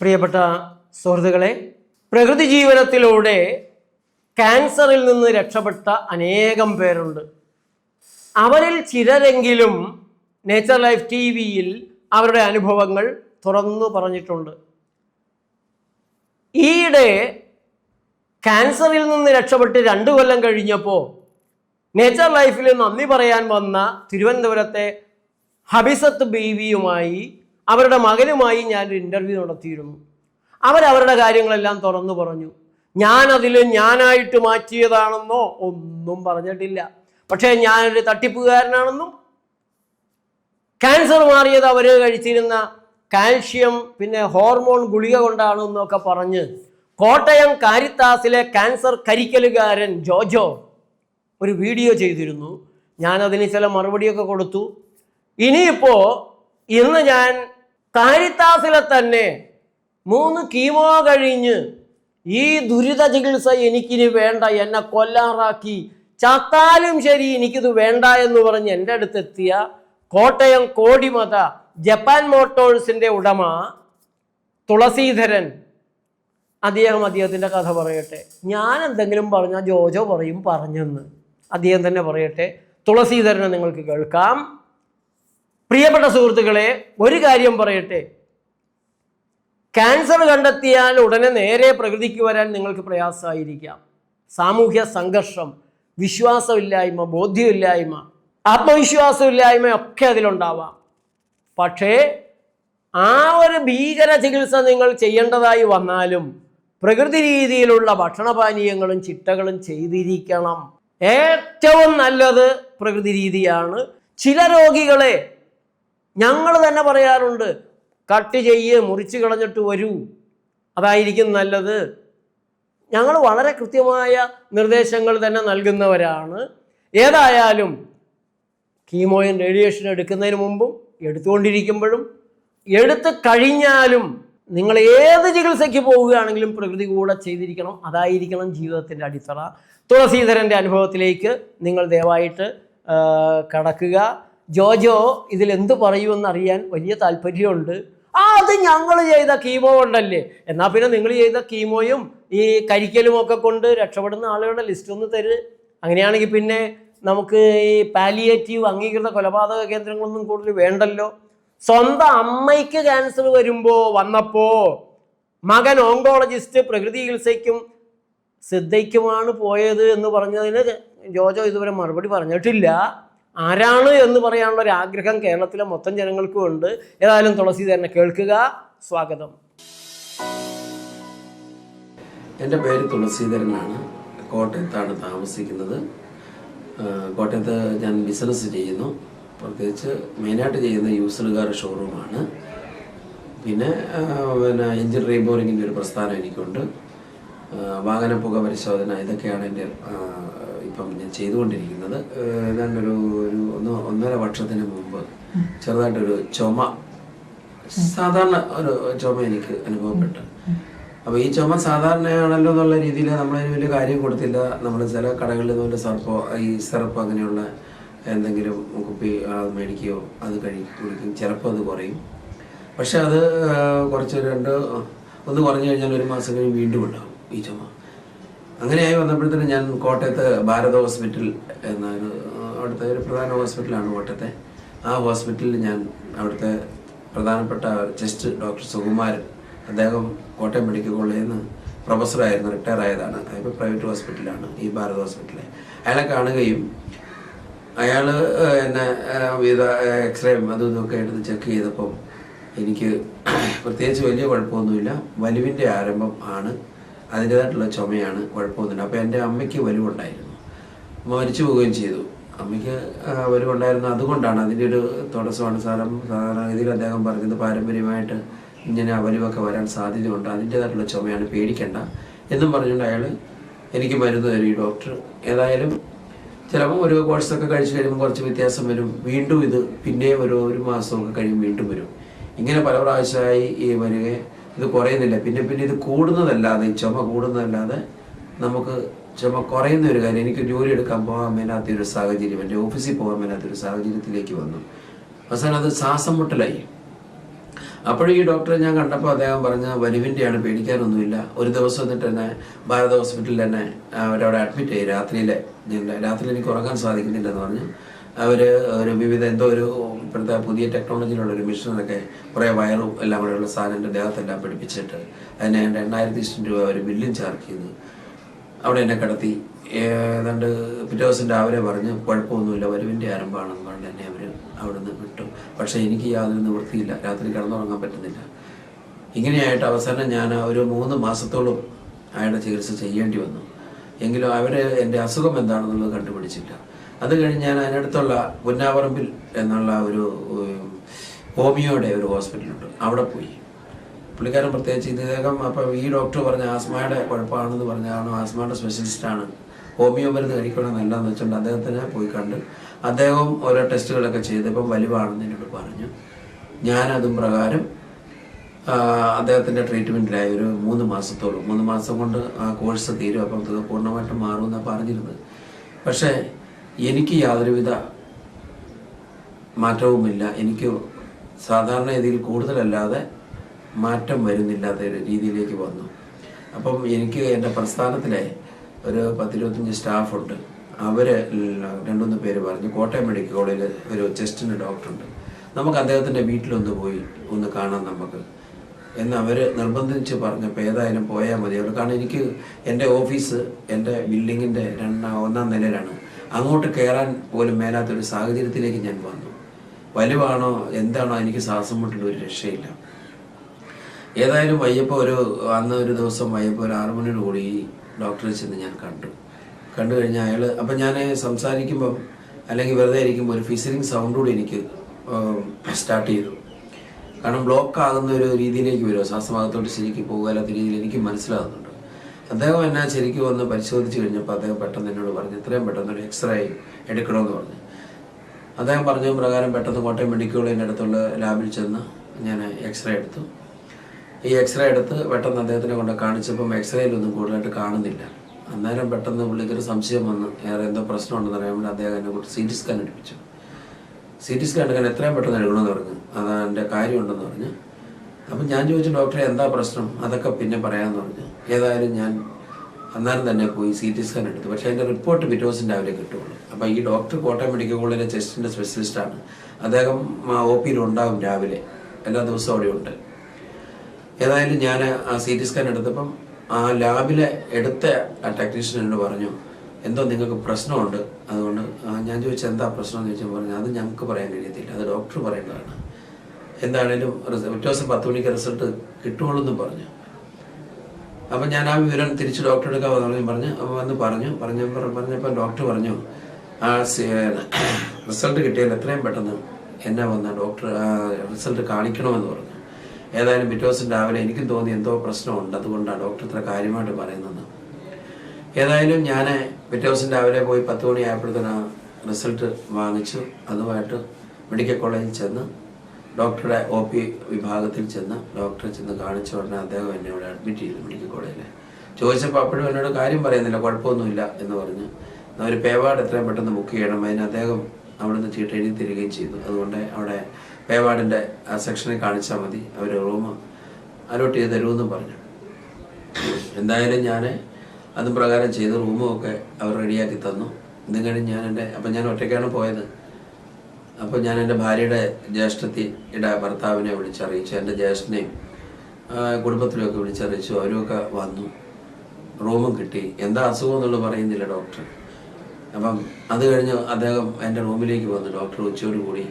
പ്രിയപ്പെട്ട സുഹൃത്തുക്കളെ പ്രകൃതി ജീവനത്തിലൂടെ ക്യാൻസറിൽ നിന്ന് രക്ഷപ്പെട്ട അനേകം പേരുണ്ട്. അവരിൽ ചിലരെങ്കിലും നേച്ചർ ലൈഫ് ടി വിയിൽ അവരുടെ അനുഭവങ്ങൾ തുറന്നു പറഞ്ഞിട്ടുണ്ട്. ഈയിടെ ക്യാൻസറിൽ നിന്ന് രക്ഷപ്പെട്ട് രണ്ടു കൊല്ലം കഴിഞ്ഞപ്പോൾ നേച്ചർ ലൈഫിൽ നന്ദി പറയാൻ വന്ന തിരുവനന്തപുരത്തെ ഹബിസത്ത് ബീവിയുമായി അവരുടെ മകനുമായി ഞാനൊരു ഇന്റർവ്യൂ നടത്തിയിരുന്നു. അവരവരുടെ കാര്യങ്ങളെല്ലാം തുറന്നു പറഞ്ഞു. ഞാനതിൽ ഞാനായിട്ട് മാറ്റിയതാണെന്നോ ഒന്നും പറഞ്ഞിട്ടില്ല. പക്ഷേ ഞാനൊരു തട്ടിപ്പുകാരനാണെന്നും ക്യാൻസർ മാറിയത് അവർ കഴിച്ചിരുന്ന കാൽഷ്യം പിന്നെ ഹോർമോൺ ഗുളിക കൊണ്ടാണെന്നൊക്കെ പറഞ്ഞ് കോട്ടയം കാരിത്താസിലെ ക്യാൻസർ കരിക്കലുകാരൻ ജോജോ ഒരു വീഡിയോ ചെയ്തിരുന്നു. ഞാനതിന് ചില മറുപടിയൊക്കെ കൊടുത്തു. ഇനിയിപ്പോൾ ഇന്ന് ഞാൻ കാരിത്താസിലെ തന്നെ മൂന്ന് കീമോ കഴിഞ്ഞ് ഈ ദുരിത ചികിത്സ എനിക്കിനി വേണ്ട എന്നെ കൊല്ലാറാക്കി. ചത്താലും ശരി എനിക്കിത് വേണ്ട എന്ന് പറഞ്ഞ് എന്റെ അടുത്തെത്തിയ കോട്ടയം കോടിമത ജപ്പാൻ മോട്ടോഴ്സിന്റെ ഉടമ തുളസീധരൻ. അദ്ദേഹം അദ്ദേഹത്തിന്റെ കഥ പറയട്ടെ. ഞാൻ എന്തെങ്കിലും പറഞ്ഞാൽ ജോജോ പറയും പറഞ്ഞെന്ന്. അദ്ദേഹം തന്നെ പറയട്ടെ. തുളസീധരനെ നിങ്ങൾക്ക് കേൾക്കാം. പ്രിയപ്പെട്ട സുഹൃത്തുക്കളെ ഒരു കാര്യം പറയട്ടെ. ക്യാൻസർ കണ്ടെത്തിയാൽ ഉടനെ നേരെ പ്രകൃതിക്ക് വരാൻ നിങ്ങൾക്ക് പ്രയാസമായിരിക്കാം. സാമൂഹ്യ സംഘർഷം വിശ്വാസമില്ലായ്മ ബോധ്യമില്ലായ്മ ആത്മവിശ്വാസമില്ലായ്മ ഒക്കെ അതിലുണ്ടാവാം. പക്ഷേ ആ ഒരു ഭീകര ചികിത്സ നിങ്ങൾ ചെയ്യേണ്ടതായി വന്നാലും പ്രകൃതി രീതിയിലുള്ള ഭക്ഷണപാനീയങ്ങളും ചിട്ടകളും ചെയ്തിരിക്കണം. ഏറ്റവും നല്ലത് പ്രകൃതി രീതിയാണ്. ചില രോഗികളെ ഞങ്ങൾ തന്നെ പറയാറുണ്ട് കട്ട് ചെയ്യ് മുറിച്ച് കളഞ്ഞിട്ട് വരൂ. അതായിരിക്കും നല്ലത്. ഞങ്ങൾ വളരെ കൃത്യമായ നിർദ്ദേശങ്ങൾ തന്നെ നൽകുന്നവരാണ്. ഏതായാലും കീമോയും റേഡിയേഷൻ എടുക്കുന്നതിന് മുമ്പും എടുത്തുകൊണ്ടിരിക്കുമ്പോഴും എടുത്ത് കഴിഞ്ഞാലും നിങ്ങൾ ഏത് ചികിത്സയ്ക്ക് പോവുകയാണെങ്കിലും പ്രകൃതി കൂടെ ചെയ്തിരിക്കണം. അതായിരിക്കണം ജീവിതത്തിന്റെ അടിത്തറ. തുളസീധരന്റെ അനുഭവത്തിലേക്ക് നിങ്ങൾ ദയവായിട്ട് കടക്കുക. ജോജോ ഇതിൽ എന്ത് പറയുമെന്ന് അറിയാൻ വലിയ താല്പര്യമുണ്ട്. ആ അത് ഞങ്ങൾ ചെയ്ത കീമോ കൊണ്ടല്ലേ? എന്നാൽ പിന്നെ നിങ്ങൾ ചെയ്ത കീമോയും ഈ കരിക്കലും ഒക്കെ കൊണ്ട് രക്ഷപ്പെടുന്ന ആളുകളുടെ ലിസ്റ്റ് ഒന്ന് തര്. അങ്ങനെയാണെങ്കിൽ പിന്നെ നമുക്ക് ഈ പാലിയേറ്റീവ് അംഗീകൃത കൊലപാതക കേന്ദ്രങ്ങളൊന്നും കൂടുതൽ വേണ്ടല്ലോ. സ്വന്തം അമ്മയ്ക്ക് ക്യാൻസർ വരുമ്പോൾ വന്നപ്പോൾ മകൻ ഓങ്കോളജിസ്റ്റ് പ്രകൃതി ചികിത്സയ്ക്കും സിദ്ധയ്ക്കുമാണ് പോയത് എന്ന് പറഞ്ഞതിന് ജോജോ ഇതുവരെ മറുപടി പറഞ്ഞിട്ടില്ല. ആരാണ് എന്ന് പറയാനുള്ള ഒരു ആഗ്രഹം കേരളത്തിലെ മൊത്തം ജനങ്ങൾക്കും ഉണ്ട്. ഏതായാലും തുളസി തന്നെ കേൾക്കുക. സ്വാഗതം. എന്റെ പേര് തുളസീധരനാണ്. കോട്ടയത്താണ് താമസിക്കുന്നത്. കോട്ടയത്ത് ഞാൻ ബിസിനസ് ചെയ്യുന്നു. പ്രത്യേകിച്ച് മെയിനായിട്ട് ചെയ്യുന്ന യൂസ്ഡ് ഷോറൂമാണ് പിന്നെ പിന്നെ എഞ്ചിൻ റീബോറിങ്ങിന്റെ ഒരു പ്രസ്ഥാനം എനിക്കുണ്ട്. വാഹന പുക പരിശോധന ഇതൊക്കെയാണ് എന്റെ ഇപ്പം ഞാൻ ചെയ്തുകൊണ്ടിരിക്കുന്നത് ഏതാണ്ടൊരു ഒരു ഒന്ന് ഒന്നര വർഷത്തിന് മുമ്പ് ചെറുതായിട്ടൊരു ചുമ സാധാരണ ഒരു ചുമ എനിക്ക് അനുഭവപ്പെട്ടു. അപ്പൊ ഈ ചുമ സാധാരണയാണല്ലോ എന്നുള്ള രീതിയിൽ നമ്മളതിന് വലിയ കാര്യം കൊടുത്തില്ല. നമ്മൾ ചില കടകളിൽ നിന്ന് സർപ്പോ ഈ സിറപ്പ് അങ്ങനെയുള്ള എന്തെങ്കിലും കുപ്പി അത് മേടിക്കുകയോ അത് കഴി കുടിക്കും. ചിലപ്പോൾ അത് കുറയും. പക്ഷെ അത് കുറച്ച് രണ്ട് ഒന്ന് കുറഞ്ഞു കഴിഞ്ഞാൽ ഒരു മാസം കഴിഞ്ഞ് വീണ്ടും ഉണ്ടാവും ഈ ചുമ. അങ്ങനെയായി വന്നപ്പോഴത്തേനും ഞാൻ കോട്ടയത്ത് ഭാരത ഹോസ്പിറ്റൽ എന്ന ഒരു അവിടുത്തെ ഒരു പ്രധാന ഹോസ്പിറ്റലാണ് കോട്ടയത്തെ. ആ ഹോസ്പിറ്റലിൽ ഞാൻ അവിടുത്തെ പ്രധാനപ്പെട്ട ചെസ്റ്റ് ഡോക്ടർ സുകുമാരൻ അദ്ദേഹം കോട്ടയം മെഡിക്കൽ കോളേജിൽ നിന്ന് പ്രൊഫസറായിരുന്നു റിട്ടയർ ആയതാണ് അതിപ്പോൾ പ്രൈവറ്റ് ഹോസ്പിറ്റലാണ് ഈ ഭാരത് ഹോസ്പിറ്റലിൽ അയാളെ കാണുകയും അയാൾ എന്നെ വിധ എക്സ്റേയും അതും ഇതൊക്കെ എടുത്ത് ചെക്ക് ചെയ്തപ്പം എനിക്ക് പ്രത്യേകിച്ച് വലിയ കുഴപ്പമൊന്നുമില്ല. വലിവിന്റെ ആരംഭം ആണ് അതിന്റേതായിട്ടുള്ള ചുമയാണ് കുഴപ്പമൊന്നുമില്ല. അപ്പോൾ എന്റെ അമ്മയ്ക്ക് വലിവുണ്ടായിരുന്നു. മരിച്ചു പോവുകയും ചെയ്തു. അമ്മയ്ക്ക് വലിവുണ്ടായിരുന്നു. അതുകൊണ്ടാണ് അതിന്റെ ഒരു തടസ്സമാണ്. സാധാരണ രീതിയിൽ അദ്ദേഹം പറഞ്ഞത് പാരമ്പര്യമായിട്ട് ഇങ്ങനെ വലിവൊക്കെ വരാൻ സാധ്യതയുണ്ട്. അതിന്റേതായിട്ടുള്ള ചുമയാണ് പേടിക്കേണ്ട എന്നും പറഞ്ഞുകൊണ്ട് അയാൾ എനിക്ക് മരുന്ന് തരും ഈ ഡോക്ടർ. ഏതായാലും ചിലപ്പോൾ ഒരു കോഴ്സൊക്കെ കഴിച്ച് കഴിയുമ്പോൾ കുറച്ച് വ്യത്യാസം വരും. വീണ്ടും ഇത് പിന്നെയും ഒരു ഒരു മാസമൊക്കെ കഴിയും വീണ്ടും വരും. ഇങ്ങനെ പല പ്രാവശ്യമായി ഈ വരിക ഇത് കുറയുന്നില്ല. പിന്നെ പിന്നെ ഇത് കൂടുന്നതല്ലാതെ ഈ ചുമ കൂടുന്നതല്ലാതെ നമുക്ക് ചുമ കുറയുന്ന ഒരു കാര്യം എനിക്ക് ജോലി എടുക്കാൻ പോകാൻ മേലാത്ത ഒരു സാഹചര്യം എന്റെ ഓഫീസിൽ പോകാൻ മേലാത്ത ഒരു സാഹചര്യത്തിലേക്ക് വന്നു. അവസാനം അത് ശ്വാസം മുട്ടലായി. അപ്പോഴും ഈ ഡോക്ടറെ ഞാൻ കണ്ടപ്പോൾ അദ്ദേഹം പറഞ്ഞ വലിവിന്റെയാണ് പേടിക്കാനൊന്നുമില്ല. ഒരു ദിവസം എന്നിട്ട് തന്നെ ഭാരത ഹോസ്പിറ്റലിൽ തന്നെ അവരവിടെ അഡ്മിറ്റ് ആയി. രാത്രിയിലെ രാത്രി എനിക്ക് ഉറങ്ങാൻ സാധിക്കുന്നില്ലെന്ന് പറഞ്ഞു. അവർ ഒരു വിവിധ എന്തോ ഒരു ഇപ്പോഴത്തെ പുതിയ ടെക്നോളജിയിലുള്ള ഒരു മിഷനൊക്കെ കുറേ വയറും എല്ലാം കൂടെയുള്ള സാധനം എന്റെ ദേഹത്തെല്ലാം പിടിപ്പിച്ചിട്ട് അതിന് എന്റെ എണ്ണായിരത്തി ഇഷ്ടം രൂപ ഒരു ബില്ലും ചാർജ് ചെയ്തു അവിടെ എന്നെ കിടത്തി. ഏതാണ്ട് പിറ്റേ ദിവസം രാവിലെ പറഞ്ഞ് കുഴപ്പമൊന്നുമില്ല വരുവിന്റെ ആരംഭമാണെന്ന് പറഞ്ഞ് എന്നെ അവർ അവിടെ നിന്ന് വിട്ടു. പക്ഷേ എനിക്ക് യാതൊരു നിവൃത്തിയില്ല രാത്രി കിടന്നുറങ്ങാൻ പറ്റുന്നില്ല. ഇങ്ങനെയായിട്ട് അവസാനം ഞാൻ ഒരു മൂന്ന് മാസത്തോളം അയാളുടെ ചികിത്സ ചെയ്യേണ്ടി വന്നു. എങ്കിലും അവർ എന്റെ അസുഖം എന്താണെന്നുള്ളത് കണ്ടുപിടിച്ചില്ല. അത് കഴിഞ്ഞ് ഞാൻ അതിനടുത്തുള്ള പുന്നാവറമ്പിൽ എന്നുള്ള ഒരു ഹോമിയോയുടെ ഒരു ഹോസ്പിറ്റലുണ്ട്. അവിടെ പോയി. പുള്ളിക്കാരൻ പ്രത്യേകിച്ച് ഇദ്ദേഹം അപ്പം ഈ ഡോക്ടർ പറഞ്ഞ ആസ്മയുടെ കുഴപ്പമാണെന്ന് പറഞ്ഞ കാരണം ആസ്മയുടെ സ്പെഷ്യലിസ്റ്റാണ്. ഹോമിയോ മരുന്ന് കഴിക്കണമെന്നല്ല എന്ന് വെച്ചുകൊണ്ട് അദ്ദേഹത്തിനെ പോയി കണ്ട് അദ്ദേഹം ഓരോ ടെസ്റ്റുകളൊക്കെ ചെയ്തപ്പം വലിവാണെന്ന് എന്നോട് പറഞ്ഞു. ഞാനതും പ്രകാരം അദ്ദേഹത്തിന്റെ ട്രീറ്റ്മെന്റിലായി ഒരു മൂന്ന് മാസത്തോളം. മൂന്ന് മാസം കൊണ്ട് ആ കോഴ്സ് തീരും. അപ്പം അത് പൂർണമായിട്ടും മാറുമെന്നാണ് പറഞ്ഞിരുന്നത്. പക്ഷേ എനിക്ക് യാതൊരുവിധ മാറ്റവുമില്ല. എനിക്ക് സാധാരണ രീതിയിൽ കൂടുതലല്ലാതെ മാറ്റം വരുന്നില്ലാത്ത ഒരു രീതിയിലേക്ക് വന്നു. അപ്പം എനിക്ക് എന്റെ പ്രസ്ഥാനത്തിലെ ഒരു പത്തിരുപത്തഞ്ച് സ്റ്റാഫുണ്ട്. അവർ രണ്ടുമൂന്ന് പേര് പറഞ്ഞു കോട്ടയം മെഡിക്കൽ കോളേജിൽ ഒരു ചെസ്റ്റിന് ഡോക്ടറുണ്ട്. നമുക്ക് അദ്ദേഹത്തിന്റെ വീട്ടിലൊന്ന് പോയി ഒന്ന് കാണാം നമുക്ക്. എന്ന് അവർ നിർബന്ധിച്ച് പറഞ്ഞപ്പോൾ ഏതായാലും പോയാൽ മതി. അവർ കാരണം എനിക്ക് എന്റെ ഓഫീസ് എന്റെ ബിൽഡിങ്ങിന്റെ രണ്ടാം ഒന്നാം നിലയിലാണ്. അങ്ങോട്ട് കയറാൻ പോലും മേലാത്തൊരു സാഹചര്യത്തിലേക്ക് ഞാൻ വന്നു. വലുവാണോ എന്താണോ എനിക്ക് ശ്വാസം മുട്ടുള്ള ഒരു രക്ഷയില്ല. ഏതായാലും വയ്യപ്പോൾ ഒരു അന്ന് ഒരു ദിവസം വയ്യപ്പോൾ ഒരു ആറു മണിയോട് കൂടി ഡോക്ടറെ ചെന്ന് ഞാൻ കണ്ടു. കണ്ടു കഴിഞ്ഞാൽ അയാൾ അപ്പം ഞാൻ സംസാരിക്കുമ്പം അല്ലെങ്കിൽ വെറുതെ ഇരിക്കുമ്പോൾ ഒരു ഫിസിലിംഗ് സൗണ്ട് കൂടി എനിക്ക് സ്റ്റാർട്ട് ചെയ്തു. കാരണം ബ്ലോക്ക് ആകുന്ന ഒരു രീതിയിലേക്ക് വരുമോ ശ്വാസഭാഗത്തോട്ട് ശരിക്ക് പോകാത്ത രീതിയിൽ എനിക്ക് മനസ്സിലാകുന്നുണ്ട്. അദ്ദേഹം എന്നാ ശരിക്കും ഒന്ന് പരിശോധിച്ച് കഴിഞ്ഞപ്പോൾ അദ്ദേഹം പെട്ടെന്ന് എന്നോട് പറഞ്ഞു എത്രയും പെട്ടെന്ന് ഒരു എക്സ്റേ എടുക്കണമെന്ന് പറഞ്ഞു. അദ്ദേഹം പറഞ്ഞ പ്രകാരം പെട്ടെന്ന് കോട്ടയം മെഡിക്കൽ കോളേജിന്റെ അടുത്തുള്ള ലാബിൽ ചെന്ന് ഞാൻ എക്സ്റേ എടുത്തു. ഈ എക്സ്റേ എടുത്ത് പെട്ടെന്ന് അദ്ദേഹത്തിനെ കൊണ്ട് കാണിച്ചപ്പം എക്സ്റേയിലൊന്നും കൂടുതലായിട്ട് കാണുന്നില്ല. അന്നേരം പെട്ടെന്ന് പുള്ളിക്കൊരു സംശയം വന്ന് വേറെ എന്തോ പ്രശ്നമുണ്ടെന്ന് അറിയാൻ വേണ്ടി അദ്ദേഹം എന്നെ കൂട്ടി സി ടി സ്കാൻ എടുപ്പിച്ചു. സി ടി സ്കാൻ എടുക്കാൻ എത്രയും പെട്ടെന്ന് എടുക്കണമെന്ന് പറഞ്ഞു. അതാ എന്റെ കാര്യമുണ്ടെന്ന് പറഞ്ഞു. അപ്പം ഞാൻ ചോദിച്ചു ഡോക്ടറെ എന്താ പ്രശ്നം? അതൊക്കെ പിന്നെ പറയാമെന്ന് പറഞ്ഞു. ഏതായാലും ഞാൻ അന്നേരം തന്നെ പോയി സി ടി സ്കാൻ എടുത്തു. പക്ഷേ അതിന്റെ റിപ്പോർട്ട് പിറ്റേ ദിവസം രാവിലെ കിട്ടുള്ളൂ അപ്പോൾ ഈ ഡോക്ടർ കോട്ടയം മെഡിക്കൽ കോളേജിലെ ചെസ്റ്റിന്റെ സ്പെഷ്യലിസ്റ്റാണ് അദ്ദേഹം ഒ പിയിൽ ഉണ്ടാവും രാവിലെ. എല്ലാ ദിവസവും അവിടെ ഉണ്ട്. ഏതായാലും ഞാൻ ആ സി ടി സ്കാൻ എടുത്തപ്പം ആ ലാബിലെ എടുത്ത ആ ടെക്നീഷ്യൻ എന്നോട് പറഞ്ഞു എന്തോ നിങ്ങൾക്ക് പ്രശ്നമുണ്ട്. അതുകൊണ്ട് ഞാൻ ചോദിച്ചത് എന്താ പ്രശ്നം? എന്ന് ചോദിച്ചാൽ പറഞ്ഞു അത് ഞങ്ങൾക്ക് പറയാൻ കഴിയത്തില്ല. അത് ഡോക്ടർ പറയേണ്ടതാണ് എന്താണേലും പിറ്റേ ദിവസം പത്ത് മണിക്ക് റിസൾട്ട് കിട്ടുകയുള്ളൂ എന്ന് പറഞ്ഞു. അപ്പം ഞാൻ ആ വിവരം തിരിച്ച് ഡോക്ടർ എടുക്കാൻ പറഞ്ഞു. പറഞ്ഞു വന്ന് പറഞ്ഞു. പറഞ്ഞ പറഞ്ഞപ്പോൾ ഡോക്ടർ പറഞ്ഞു ആ റിസൾട്ട് കിട്ടിയാൽ എത്രയും പെട്ടെന്ന് എന്നെ വന്ന ഡോക്ടർ റിസൾട്ട് കാണിക്കണമെന്ന് പറഞ്ഞു. ഏതായാലും പിറ്റേ ദിവസം രാവിലെ എനിക്കും തോന്നി എന്തോ പ്രശ്നമുണ്ട്. അതുകൊണ്ടാണ് ഡോക്ടർ ഇത്ര കാര്യമായിട്ട് പറയുന്നത്. ഏതായാലും ഞാൻ പിറ്റേ ദിവസം രാവിലെ പോയി പത്ത് മണിയായപ്പോഴത്തേന് റിസൾട്ട് വാങ്ങിച്ചു. അതുമായിട്ട് മെഡിക്കൽ കോളേജിൽ ചെന്ന് ഡോക്ടറുടെ ഒ പി വിഭാഗത്തിൽ ചെന്ന് ഡോക്ടറെ ചെന്ന് കാണിച്ച ഉടനെ അദ്ദേഹം എന്നെ ഇവിടെ അഡ്മിറ്റ് ചെയ്തു മെഡിക്കൽ കോളേജിൽ ചോദിച്ചപ്പോൾ അപ്പോഴും എന്നോട് കാര്യം പറയുന്നില്ല കുഴപ്പമൊന്നുമില്ല എന്ന് പറഞ്ഞ്. ഒരു പേവാർഡ് എത്രയും പെട്ടെന്ന് ബുക്ക് ചെയ്യണം. അതിന് അദ്ദേഹം അവിടുന്ന് ചീട്ട് എഴുതി തരികയും ചെയ്തു. അതുകൊണ്ട് അവിടെ പേവാർഡിന്റെ ആ സെക്ഷനിൽ കാണിച്ചാൽ മതി. അവർ റൂം അലോട്ട് ചെയ്ത് തരുമെന്ന് പറഞ്ഞു. എന്തായാലും ഞാൻ അതും പ്രകാരം ചെയ്ത് റൂമും ഒക്കെ അവർ റെഡിയാക്കി തന്നു. ഇതും കഴിഞ്ഞ് ഞാൻ എന്റെ അപ്പം ഞാൻ ഒറ്റയ്ക്കാണ് പോയത്. അപ്പോൾ ഞാൻ എന്റെ ഭാര്യയുടെ ജ്യേഷ്ഠത്തിയുടെ ഭർത്താവിനെ വിളിച്ചറിയിച്ചു. എന്റെ ജ്യേഷ്ഠനെയും കുടുംബത്തിലൊക്കെ വിളിച്ചറിയിച്ചു. അവരുമൊക്കെ വന്നു. റൂമും കിട്ടി. എന്താ അസുഖം എന്നുള്ളത് പറയുന്നില്ല ഡോക്ടർ. അപ്പം അത് കഴിഞ്ഞ് അദ്ദേഹം എന്റെ റൂമിലേക്ക് വന്നു. ഡോക്ടർ ഉച്ചയോട് കൂടി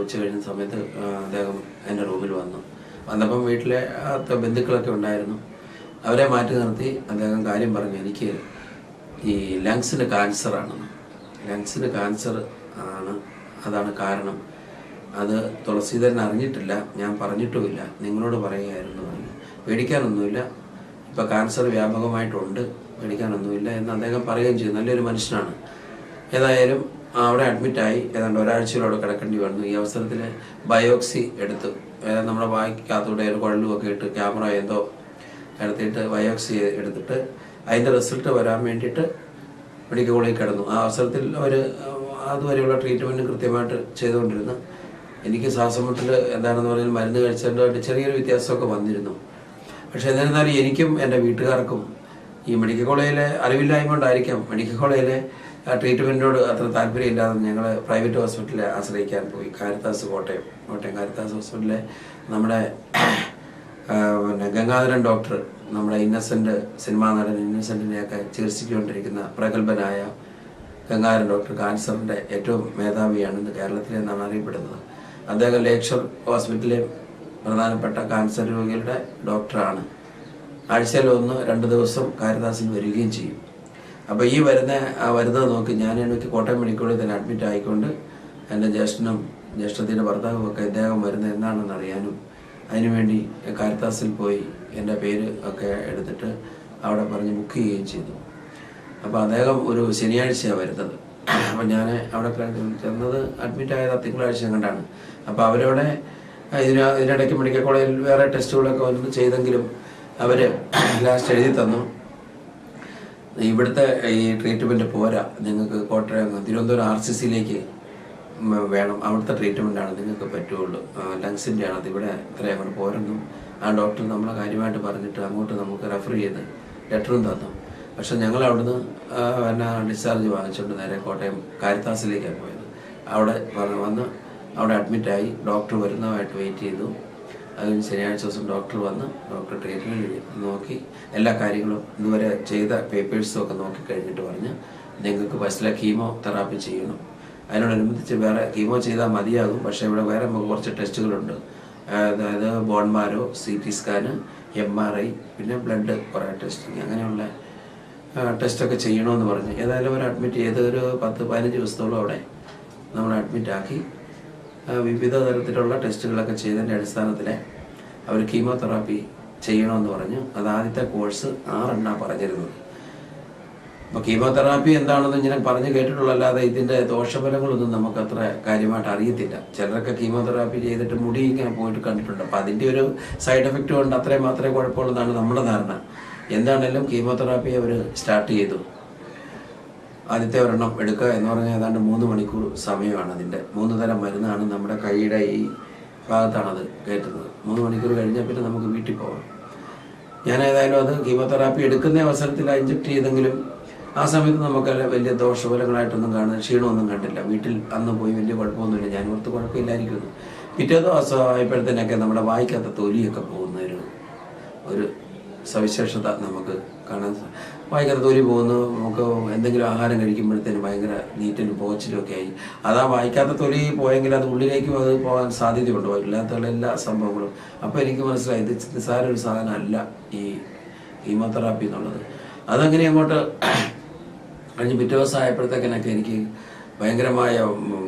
ഉച്ച കഴിഞ്ഞ സമയത്ത് അദ്ദേഹം എന്റെ റൂമിൽ വന്നു. വന്നപ്പം വീട്ടിലെ ബന്ധുക്കളൊക്കെ ഉണ്ടായിരുന്നു. അവരെ മാറ്റി നിർത്തി അദ്ദേഹം കാര്യം പറഞ്ഞു എനിക്ക് ഈ ലങ്സിന് ക്യാൻസറാണെന്ന് ലങ്സിന് കാൻസർ ആണ്. അതാണ് കാരണം. അത് തുളസീധരൻ അറിഞ്ഞിട്ടില്ല ഞാൻ പറഞ്ഞിട്ടുമില്ല. നിങ്ങളോട് പറയുകയായിരുന്നു പേടിക്കാനൊന്നുമില്ല. ഇപ്പം ക്യാൻസർ വ്യാപകമായിട്ടുണ്ട്. പേടിക്കാനൊന്നുമില്ല എന്ന് അദ്ദേഹം പറയുകയും ചെയ്തു. നല്ലൊരു മനുഷ്യനാണ്. ഏതായാലും അവിടെ അഡ്മിറ്റായി ഏതാണ്ട് ഒരാഴ്ചയിലൂടെ കിടക്കേണ്ടി വന്നു. ഈ അവസരത്തിൽ ബയോക്സി എടുത്തു. നമ്മുടെ വായിക്കകത്തൂടെ ഒരു കുഴലും ഒക്കെ ഇട്ട് ക്യാമറ എന്തോ എടുത്തിട്ട് ബയോക്സി എടുത്തിട്ട് അതിന്റെ റിസൾട്ട് വരാൻ വേണ്ടിയിട്ട് മെഡിക്കൽ കോളേജിൽ കിടന്നു. ആ അവസരത്തിൽ അവർ അതുവരെയുള്ള ട്രീറ്റ്മെന്റ് കൃത്യമായിട്ട് ചെയ്തുകൊണ്ടിരുന്നു. എനിക്ക് ശ്വാസമുട്ടിൽ എന്താണെന്ന് പറഞ്ഞാൽ മരുന്ന് കഴിച്ചതായിട്ട് ചെറിയൊരു വ്യത്യാസമൊക്കെ വന്നിരുന്നു. പക്ഷേ എന്നിരുന്നാലും എനിക്കും എന്റെ വീട്ടുകാർക്കും ഈ മെഡിക്കൽ കോളേജിലെ അറിവില്ലായ്മ കൊണ്ടായിരിക്കാം മെഡിക്കൽ കോളേജിലെ ട്രീറ്റ്മെന്റിനോട് അത്ര താല്പര്യമില്ലാതെ ഞങ്ങൾ പ്രൈവറ്റ് ഹോസ്പിറ്റലിൽ ആശ്രയിക്കാൻ പോയി. കാരിത്താസ് കോട്ടയം കോട്ടയം കാരിത്താസ് ഹോസ്പിറ്റലിലെ നമ്മുടെ പിന്നെ ഗംഗാധരൻ ഡോക്ടർ നമ്മുടെ ഇന്നസെന്റ് സിനിമാ നടൻ ഇന്നസെന്റിനെയൊക്കെ ചികിത്സിച്ചുകൊണ്ടിരിക്കുന്ന പ്രഗത്ഭനായ ഗംഗാധരൻ ഡോക്ടർ കാൻസറിന്റെ ഏറ്റവും മേധാവിയാണ് ഇന്ന് കേരളത്തിൽ എന്നാണ് അറിയപ്പെടുന്നത്. അദ്ദേഹം ലേക്ഷർ ഹോസ്പിറ്റലിലെ പ്രധാനപ്പെട്ട കാൻസർ രോഗികളുടെ ഡോക്ടറാണ്. ആഴ്ചയിൽ ഒന്ന് രണ്ട് ദിവസം കാരിദാസിൽ വരികയും ചെയ്യും. അപ്പോൾ ഈ വരുന്ന ആ വരുന്നത് നോക്കി ഞാൻ എനിക്ക് കോട്ടയം മെഡിക്കോളിൽ തന്നെ അഡ്മിറ്റ് ആയിക്കൊണ്ട് എന്റെ ജ്യേഷ്ഠനും ജ്യേഷ്ഠത്തിന്റെ ഭർത്താവും ഒക്കെ ഇദ്ദേഹം വരുന്നത് എന്താണെന്ന് അറിയാനും അതിനുവേണ്ടി കാരിത്താസിൽ പോയി എന്റെ പേര് ഒക്കെ എടുത്തിട്ട് അവിടെ പറഞ്ഞ് ബുക്ക് ചെയ്യുകയും ചെയ്തു. അപ്പോൾ അദ്ദേഹം ഒരു ശനിയാഴ്ചയാണ് വരുന്നത്. അപ്പം ഞാൻ അവിടെ ചെന്നത് അഡ്മിറ്റ് ആയത് തിങ്കളാഴ്ച കണ്ടാണ് അപ്പോൾ അവരവിടെ ഇതിന് ഇതിനിടയ്ക്ക് മെഡിക്കൽ കോളേജിൽ വേറെ ടെസ്റ്റുകളൊക്കെ വന്ന് ചെയ്തെങ്കിലും അവർ ലാസ്റ്റ് എഴുതി തന്നു. ഇവിടുത്തെ ഈ ട്രീറ്റ്മെന്റ് പോരാ. നിങ്ങൾക്ക് കോട്ടയം തിരുവനന്തപുരം ആർ സി സിയിലേക്ക് വേണം. അവിടുത്തെ ട്രീറ്റ്മെന്റാണ് നിങ്ങൾക്ക് പറ്റുള്ളൂ. ലങ്സിന്റെ ആണ്. അതിവിടെ ഇത്രയും അങ്ങോട്ട് പോരെന്നും. ആ ഡോക്ടർ നമ്മളെ കാര്യമായിട്ട് പറഞ്ഞിട്ട് അങ്ങോട്ട് നമുക്ക് റെഫർ ചെയ്ത് ലെറ്ററും തന്നു. പക്ഷെ ഞങ്ങൾ അവിടുന്ന് എന്നാ ഡിസ്ചാർജ് വാങ്ങിച്ചുകൊണ്ട് നേരെ കോട്ടയം കാരിത്താസിലേക്കാണ് പോയത്. അവിടെ വന്ന് അവിടെ അഡ്മിറ്റായി ഡോക്ടർ വരുന്നതായിട്ട് വെയിറ്റ് ചെയ്തു. അതിന് ശനിയാഴ്ച ദിവസം ഡോക്ടർ വന്ന് ഡോക്ടർ ട്രീറ്റ്മെന്റ് നോക്കി എല്ലാ കാര്യങ്ങളും ഇതുവരെ ചെയ്ത പേപ്പേഴ്സും ഒക്കെ നോക്കി കഴിഞ്ഞിട്ട് പറഞ്ഞ് നിങ്ങൾക്ക് ഫസ്റ്റിലെ കീമോ തെറാപ്പി ചെയ്യണം. അതിനോടനുബന്ധിച്ച് വേറെ കീമോ ചെയ്താൽ മതിയാകും. പക്ഷേ ഇവിടെ വേറെ നമുക്ക് കുറച്ച് ടെസ്റ്റുകളുണ്ട് അതായത് bone marrow C T scan M R I പിന്നെ ബ്ലഡ് കുറേ ടെസ്റ്റിങ് അങ്ങനെയുള്ള ടെസ്റ്റൊക്കെ ചെയ്യണമെന്ന് പറഞ്ഞു. ഏതായാലും ഒരു അഡ്മിറ്റ് ചെയ്ത്. ഒരു പത്ത് പതിനഞ്ച് ദിവസത്തോളം അവിടെ നമ്മൾ അഡ്മിറ്റ് ആക്കി. വിവിധ തരത്തിലുള്ള ടെസ്റ്റുകളൊക്കെ ചെയ്തതിന്റെ അടിസ്ഥാനത്തിൽ അവർ കീമോതെറാപ്പി ചെയ്യണമെന്ന് പറഞ്ഞു. അത് ആദ്യത്തെ കോഴ്സ് ആറെണ്ണ പറഞ്ഞിരുന്നത്. അപ്പോൾ കീമോതെറാപ്പി എന്താണെന്ന് ഇങ്ങനെ പറഞ്ഞു കേട്ടിട്ടുള്ളല്ലാതെ ഇതിന്റെ ദോഷഫലങ്ങളൊന്നും നമുക്ക് അത്ര കാര്യമായിട്ട് അറിയത്തില്ല. ചിലരൊക്കെ കീമോതെറാപ്പി ചെയ്തിട്ട് മുടി ഇങ്ങനെ പോയിട്ട് കണ്ടിട്ടുണ്ട്. അപ്പോൾ അതിന്റെ ഒരു സൈഡ് എഫക്റ്റ് കൊണ്ട് അത്രയും മാത്രമേ കുഴപ്പമുള്ളതാണ് നമ്മുടെ ധാരണ. എന്താണേലും കീമോതെറാപ്പി അവർ സ്റ്റാർട്ട് ചെയ്തു. ആദ്യത്തെ ഒരെണ്ണം എടുക്കുക എന്ന് പറഞ്ഞാൽ ഏതാണ്ട് മൂന്ന് മണിക്കൂർ സമയമാണ് അതിന്റെ. മൂന്ന് തരം മരുന്നാണ് നമ്മുടെ കൈയുടെ ഈ ഭാഗത്താണത് കയറ്റുന്നത്. മൂന്ന് മണിക്കൂർ കഴിഞ്ഞാൽ പിന്നെ നമുക്ക് വീട്ടിൽ പോകാം ഞാൻ ഏതായാലും അത് കീമോതെറാപ്പി എടുക്കുന്ന അവസരത്തിൽ ഇഞ്ചക്ട് ചെയ്തെങ്കിലും ആ സമയത്ത് നമുക്ക് വലിയ ദോഷഫലങ്ങളായിട്ടൊന്നും കാണുന്ന ക്ഷീണമൊന്നും കണ്ടില്ല. വീട്ടിൽ അന്ന് പോയി വലിയ കുഴപ്പമൊന്നുമില്ല. ഞാൻ ഓർത്ത് കുഴപ്പമില്ലായിരിക്കുന്നു. പിറ്റേ ദിവസം നമ്മുടെ വായിക്കാത്ത തൊലിയൊക്കെ പോകുന്ന ഒരു സവിശേഷത നമുക്ക് കാണാൻ ഭയങ്കര തൊലി പോകുന്നു. നമുക്ക് എന്തെങ്കിലും ആഹാരം കഴിക്കുമ്പോഴത്തേനും ഭയങ്കര നീറ്റിനും പോച്ചിലും ഒക്കെ ആയി. അതാ വായിക്കാത്ത തൊലി പോയെങ്കിൽ അത് ഉള്ളിലേക്കും അത് പോകാൻ സാധ്യതയുണ്ടോ. ഇല്ലാത്തുള്ള എല്ലാ സംഭവങ്ങളും. അപ്പോൾ എനിക്ക് മനസ്സിലായി ഇത് നിസ്സാര ഒരു സാധനമല്ല ഈ കീമോതെറാപ്പി എന്നുള്ളത്. അതങ്ങനെ അങ്ങോട്ട് കഴിഞ്ഞ് പിറ്റേ ദിവസം ആയപ്പോഴത്തേക്കിനൊക്കെ എനിക്ക് ഭയങ്കരമായ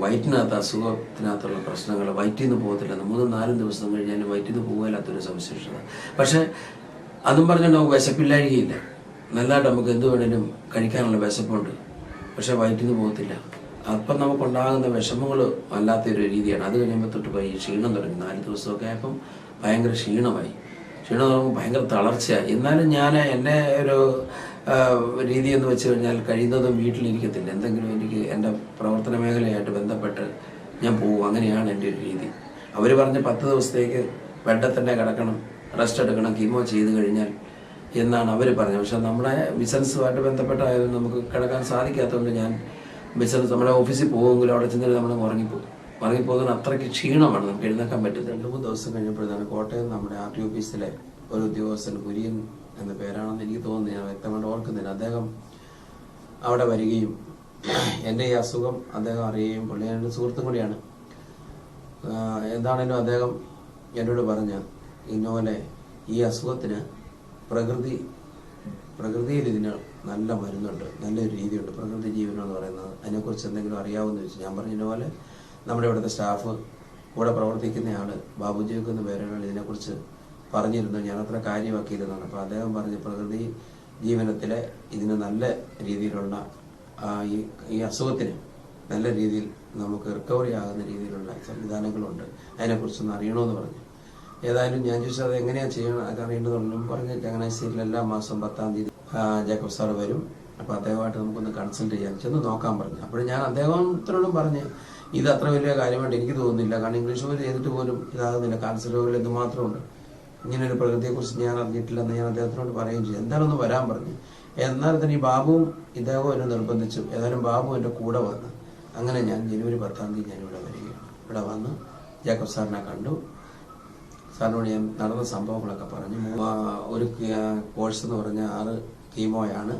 വയറ്റിനകത്ത് അസുഖത്തിനകത്തുള്ള പ്രശ്നങ്ങൾ വയറ്റിൽ നിന്ന് പോകത്തില്ല. മൂന്നും നാലും ദിവസം കഴിഞ്ഞാൽ വയറ്റിൽ നിന്ന് പോകില്ലാത്തൊരു സവിശേഷത പക്ഷേ അതും പറഞ്ഞുകൊണ്ട് നമുക്ക് വിശപ്പില്ലാഴികയില്ല നല്ലതായിട്ട് നമുക്ക് എന്ത് വേണേലും കഴിക്കാനുള്ള വിശപ്പുണ്ട്. പക്ഷെ വയറ്റിൽ നിന്ന് പോകത്തില്ല. അപ്പം നമുക്കുണ്ടാകുന്ന വിഷമങ്ങൾ വല്ലാത്തൊരു രീതിയാണ്. അത് കഴിയുമ്പോൾ തൊട്ട് പോയി ക്ഷീണം തുടങ്ങി. നാല് ദിവസമൊക്കെ ആയപ്പം ഭയങ്കര ക്ഷീണമായി. ക്ഷീണം തുടങ്ങുമ്പോൾ ഭയങ്കര തളർച്ചയായി. എന്നാലും ഞാൻ എന്റെ ഒരു രീതി എന്ന് വെച്ച് കഴിഞ്ഞാൽ കഴിയുന്നതും വീട്ടിലിരിക്കത്തില്ല. എന്തെങ്കിലും എനിക്ക് എന്റെ പ്രവർത്തന മേഖലയായിട്ട് ബന്ധപ്പെട്ട് ഞാൻ പോകും അങ്ങനെയാണ് എന്റെ ഒരു രീതി. അവർ പറഞ്ഞ് പത്ത് ദിവസത്തേക്ക് ബെഡിൽ തന്നെ കിടക്കണം. റെസ്റ്റ് എടുക്കണം കീമോ ചെയ്ത് കഴിഞ്ഞാൽ എന്നാണ് അവർ പറഞ്ഞത്. പക്ഷെ നമ്മുടെ ബിസിനസ്സുമായിട്ട് ബന്ധപ്പെട്ടായാലും നമുക്ക് കിടക്കാൻ സാധിക്കാത്തതുകൊണ്ട് ഞാൻ ബിസിനസ് നമ്മുടെ ഓഫീസിൽ പോകുമെങ്കിലും അവിടെ ചെന്നിട്ട് നമ്മൾ ഉറങ്ങിപ്പോകും. ഉറങ്ങിപ്പോകുന്ന അത്രയ്ക്ക് ക്ഷീണമാണ് നമുക്ക് എഴുന്നേക്കാൻ പറ്റുന്നത്. രണ്ട് മൂന്ന് ദിവസം കഴിഞ്ഞപ്പോഴാണ് കോട്ടയം നമ്മുടെ ആർ ടി ഓഫീസിലെ ഒരു ഉദ്യോഗസ്ഥൻ കുര്യൻ എന്ന പേരാണെന്ന് എനിക്ക് തോന്നുന്നു. ഞാൻ വ്യക്തമായിട്ട് ഓർക്കുന്നില്ല. അദ്ദേഹം അവിടെ വരികയും എന്റെ ഈ അസുഖം അദ്ദേഹം അറിയുകയും പുള്ളി എന്റെ സുഹൃത്തും കൂടിയാണ്. എന്താണേലും അദ്ദേഹം എന്നോട് പറഞ്ഞ ഇന്നോലെ ഈ അസുഖത്തിന് പ്രകൃതി പ്രകൃതിയിൽ ഇതിന് നല്ല മരുന്നുണ്ട് നല്ലൊരു രീതിയുണ്ട്. പ്രകൃതി ജീവനം എന്ന് പറയുന്നത് അതിനെക്കുറിച്ച് എന്തെങ്കിലും അറിയാവുന്ന ചോദിച്ചു. ഞാൻ പറഞ്ഞതുപോലെ പോലെ നമ്മുടെ ഇവിടുത്തെ സ്റ്റാഫ് കൂടെ പ്രവർത്തിക്കുന്ന ആൾ ബാബുജിക്ക് എന്ന പേരാണ് ഇതിനെക്കുറിച്ച് പറഞ്ഞിരുന്നു. ഞാൻ അത്ര കാര്യമാക്കിയിരുന്നതാണ്. അപ്പോൾ അദ്ദേഹം പറഞ്ഞ് പ്രകൃതി ജീവനത്തിലെ ഇതിന് നല്ല രീതിയിലുള്ള ഈ ഈ അസുഖത്തിന് നല്ല രീതിയിൽ നമുക്ക് റിക്കവറി ആകുന്ന രീതിയിലുള്ള സംവിധാനങ്ങളുണ്ട്. അതിനെക്കുറിച്ചൊന്ന് അറിയണമെന്ന് പറഞ്ഞു. ഏതായാലും ഞാൻ ചോദിച്ചത് അത് എങ്ങനെയാണ് ചെയ്യണം? അത് അറിയേണ്ടതുള്ളൂ പറഞ്ഞ് ചങ്ങനാശ്ശേരിയിൽ എല്ലാ മാസം പത്താം തീയതി ജേക്കബ് സാർ വരും. അപ്പോൾ അദ്ദേഹമായിട്ട് നമുക്കൊന്ന് കൺസൾട്ട് ചെയ്യാം. ചെന്ന് നോക്കാൻ പറഞ്ഞു. അപ്പോൾ ഞാൻ അദ്ദേഹത്തിനോടും പറഞ്ഞ് ഇത് അത്ര വലിയ കാര്യമായിട്ട് എനിക്ക് തോന്നുന്നില്ല. കാരണം ഇംഗ്ലീഷ് പോലും ചെയ്തിട്ട് പോലും ഇതാകുന്നില്ല. ക്യാൻസർ രോഗികൾ എന്തുമാത്രമുണ്ട് ഇങ്ങനെ ഒരു പ്രകൃതിയെക്കുറിച്ച് ഞാൻ അറിഞ്ഞിട്ടില്ലെന്ന് ഞാൻ അദ്ദേഹത്തിനോട് പറയുകയും ചെയ്തു. എന്തായാലും ഒന്ന് വരാൻ പറഞ്ഞു. എന്നാൽ തന്നെ ഈ ബാബുവും ഇദ്ദേഹവും എന്നെ നിർബന്ധിച്ചു. ഏതായാലും ബാബു എന്റെ കൂടെ വന്ന്. അങ്ങനെ ഞാൻ ജനുവരി പത്താം തീയതി ഞാൻ ഇവിടെ വരികയാണ്. ഇവിടെ വന്ന് ജേക്കബ് സാറിനെ കണ്ടു. ഞാൻ നടന്ന സംഭവങ്ങളൊക്കെ പറഞ്ഞു. ഒരു കോഴ്സ് എന്ന് പറഞ്ഞ ആറ് കീമോയാണ്